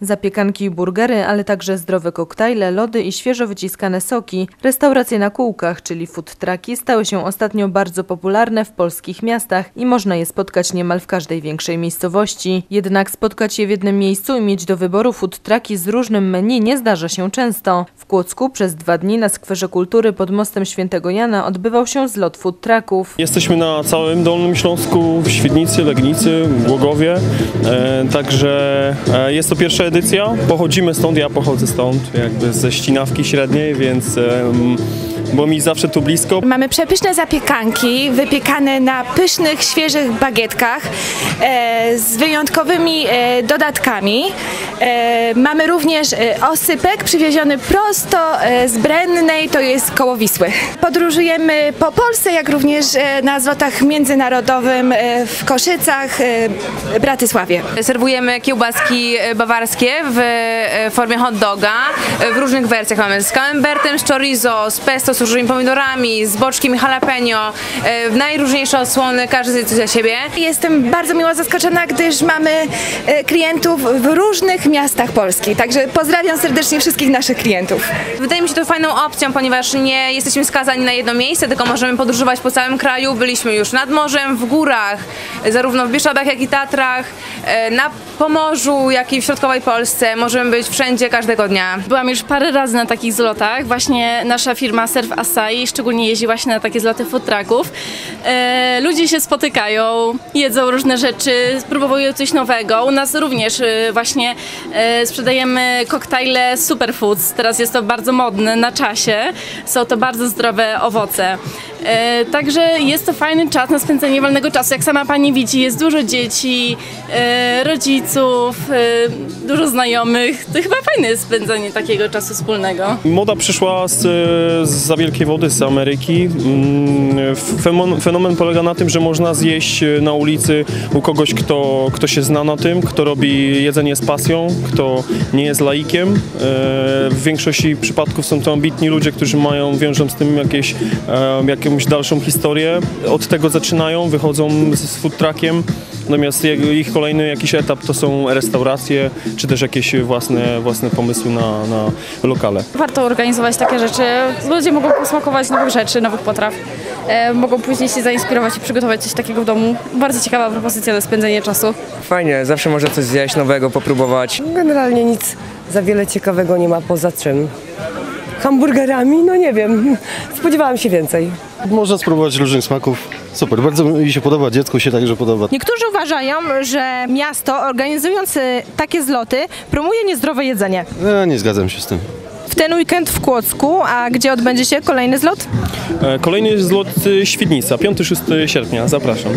Zapiekanki i burgery, ale także zdrowe koktajle, lody i świeżo wyciskane soki. Restauracje na kółkach, czyli food trucki, stały się ostatnio bardzo popularne w polskich miastach i można je spotkać niemal w każdej większej miejscowości. Jednak spotkać je w jednym miejscu i mieć do wyboru food trucki z różnym menu nie zdarza się często. W Kłodzku przez dwa dni na Skwerze Kultury pod mostem Świętego Jana odbywał się zlot food trucków. Jesteśmy na całym Dolnym Śląsku, w Świdnicy, Legnicy, Głogowie, e, także e, jest to pierwsza edycja. Pochodzimy stąd, ja pochodzę stąd, jakby ze Ścinawki Średniej, więc było mi zawsze tu blisko. Mamy przepyszne zapiekanki wypiekane na pysznych, świeżych bagietkach e, z wyjątkowymi e, dodatkami. E, mamy również e, osypek przywieziony prosto e, z Brennej, to jest koło Wisły. Podróżujemy po Polsce, jak również e, na zlotach międzynarodowym e, w Koszycach, e, Bratysławie. Serwujemy kiełbaski bawarskie w formie hot doga w różnych wersjach. Mamy z camembertem, z chorizo, z pesto, z różnymi pomidorami, z boczkiem i jalapeno. e, Najróżniejsze odsłony, każdy zje coś dla siebie. Jestem bardzo miło zaskoczona, gdyż mamy e, klientów w różnych miastach Polski. Także pozdrawiam serdecznie wszystkich naszych klientów. Wydaje mi się to fajną opcją, ponieważ nie jesteśmy skazani na jedno miejsce, tylko możemy podróżować po całym kraju. Byliśmy już nad morzem, w górach, zarówno w Bieszczadach, jak i Tatrach, e, na Pomorzu, jak i w środkowej Polsce. Możemy być wszędzie, każdego dnia. Byłam już parę razy na takich zlotach. Właśnie nasza firma Surf Asai szczególnie jeździ właśnie na takie zloty food trucków. E, ludzie się spotykają, jedzą różne rzeczy, spróbują coś nowego. U nas również e, właśnie e, sprzedajemy koktajle superfoods. Teraz jest to bardzo modne, na czasie. Są to bardzo zdrowe owoce. E, także jest to fajny czas na spędzenie wolnego czasu. Jak sama pani widzi, jest dużo dzieci, e, rodziców, e, dużo znajomych. To chyba fajne jest spędzenie takiego czasu wspólnego. Moda przyszła z, z wielkiej wody, z Ameryki. Mm, Fenomen, fenomen polega na tym, że można zjeść na ulicy u kogoś, kto, kto się zna na tym, kto robi jedzenie z pasją, kto nie jest laikiem. W większości przypadków są to ambitni ludzie, którzy mają, wiążą z tym jakieś, e, jakąś dalszą historię. Od tego zaczynają, wychodzą z food truckiem. Natomiast ich kolejny jakiś etap to są restauracje, czy też jakieś własne, własne pomysły na, na lokale. Warto organizować takie rzeczy. Ludzie mogą posmakować nowych rzeczy, nowych potraw. E, mogą później się zainspirować i przygotować coś takiego w domu. Bardzo ciekawa propozycja na spędzenie czasu. Fajnie, zawsze można coś zjeść nowego, popróbować. Generalnie nic za wiele ciekawego nie ma poza czym. Hamburgerami? No nie wiem. Spodziewałam się więcej. Można spróbować różnych smaków. Super, bardzo mi się podoba, dziecku się także podoba. Niektórzy uważają, że miasto organizując y, takie zloty promuje niezdrowe jedzenie. Ja nie zgadzam się z tym. W ten weekend w Kłodzku, a gdzie odbędzie się kolejny zlot? E, Kolejny zlot y, Świdnica, 5-6 sierpnia, zapraszam.